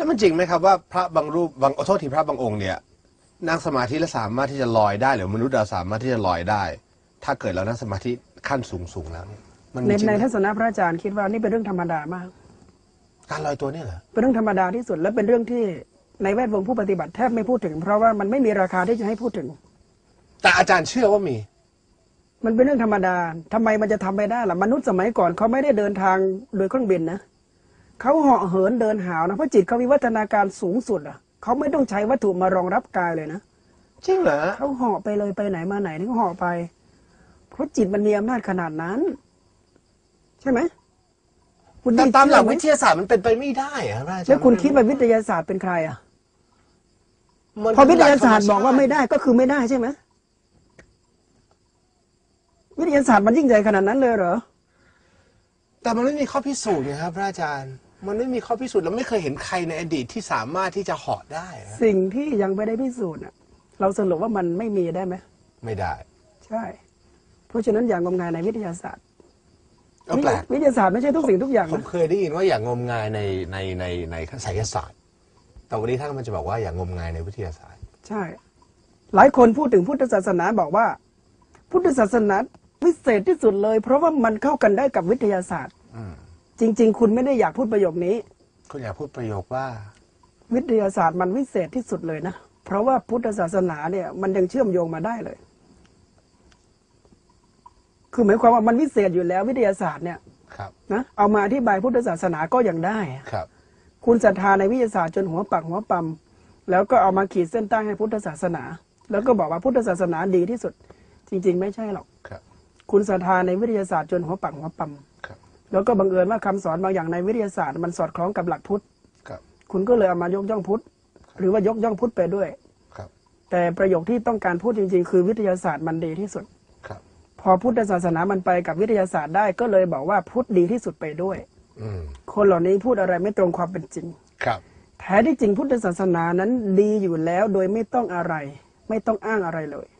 แล้วมันจริงไหมครับว่าพระบางรูปบางขอโทษทีพระบางองค์เนี่ยนั่งสมาธิแล้วสามารถที่จะลอยได้ หรือมนุษย์เราสามารถที่จะลอยได้ ถ้าเกิดเรานั่งสมาธิขั้นสูงสูงๆแล้วเนี่ยมันในมีจริงในไหมทัศนะพระอาจารย์คิดว่านี่เป็นเรื่องธรรมดามาก การลอยตัวเนี่ยเหรอเป็นเรื่องธรรมดาที่สุดและเป็นเรื่องที่ในแวดวงผู้ปฏิบัติแทบไม่พูดถึง เพราะว่ามันไม่มีราคาที่จะให้พูดถึง แต่อาจารย์เชื่อว่ามี มันเป็นเรื่องธรรมดาทำไมมันจะทำไม่ได้ล่ะมนุษย์สมัยก่อนเขาไม่ได้เดินทางโดยเครื่องบินนะ เขาเหาะเหินเดินหาวนะเพราะจิตเขาวิวัฒนาการสูงสุดอะเขาไม่ต้องใช้วัตถุมารองรับกายเลยนะจริงเหรอเขาเหาะไปเลยไปไหนมาไหนนี่เขาเหาะไป เพราะจิตมันมีอำนาจขนาดนั้น ใช่ไหมคุณแต่นี่ตามหลักเชื่อไวิทยาศาสตร์มันเป็นไปไม่ได้อะพระอาจารย์แล้วคุณคิดว่าวิทยาศาสตร์เป็นใครอะมันพอวิทยาศาสตร์เป็นหบอกว่าไม่ได้ก็คือไม่ได้ใช่ไหมวิทยาศาสตร์มันยิ่งใหญ่ขนาดนั้นเลยเหรอ แต่มันไม่มีข้อพิสูจน์ไงครับพระอาจารย์ มันไม่มีข้อพิสูจน์เราไม่เคยเห็นใครในอดีตที่สามารถที่จะเหาะได้อะสิ่งที่ยังไม่ได้พิสูจน์น่ะเราสรุปว่ามันไม่มีได้ไหมไม่ได้ใช่ เพราะฉะนั้นอย่างงมงายในวิทยาศาสตร์ก็แปลกวิทยาศาสตร์ไม่ใช่ทุกสิ่งทุกอย่างผมนะเคยได้ยินว่าอย่างงมงายในในในในไสยศาสตร์ แต่วันนี้ท่านมันจะบอกว่าอย่างงมงายในวิทยาศาสตร์ ใช่ หลายคนพูดถึงพุทธศาสนาบอกว่า พุทธศาสนาพิเศษที่สุดเลย เพราะว่ามันเข้ากันได้กับวิทยาศาสตร์ อืม จริง ๆ คุณไม่ได้อยากพูดประโยคนี้ คุณอยากพูดประโยคว่า วิทยาศาสตร์มันวิเศษที่สุดเลยนะ เพราะว่าพุทธศาสนาเนี่ยมันยังเชื่อมโยงมาได้เลย คือหมายความว่ามันวิเศษอยู่แล้ว วิทยาศาสตร์เนี่ยครับนะเอามาอธิบายพุทธศาสนาก็ยังได้อะครับ คุณศรัทธาในวิทยาศาสตร์จนหัวปักหัวปั๊มแล้วก็เอามาขีดเส้นใต้ให้พุทธศาสนา แล้วก็บอกว่าพุทธศาสนาดีที่สุด จริง ๆ ไม่ใช่หรอกครับ คุณศรัทธาในวิทยาศาสตร์จนหัวปักหัวปั๊มครับ แล้วก็บังเอิญว่าคำสอนบางอย่างในวิทยาศาสตร์ มันสอดคล้องกับหลักพุทธครับคุณก็เลยเอามายกย่องพุทธหรือว่ายกย่องพุทธไปด้วยครับ แต่ประโยคที่ต้องการพูดจริง ๆ คือวิทยาศาสตร์มันดีที่สุดครับ พอพุทธศาสนามันไปกับวิทยาศาสตร์ได้ก็เลยบอกว่าพุทธดีที่สุดไปด้วยอืมคนเหล่านี้พูดอะไรไม่ตรงความเป็นจริงครับแท้ที่จริงพุทธศาสนานั้นดีอยู่แล้วโดยไม่ต้องอะไร ไม่ต้องอ้างอะไรเลย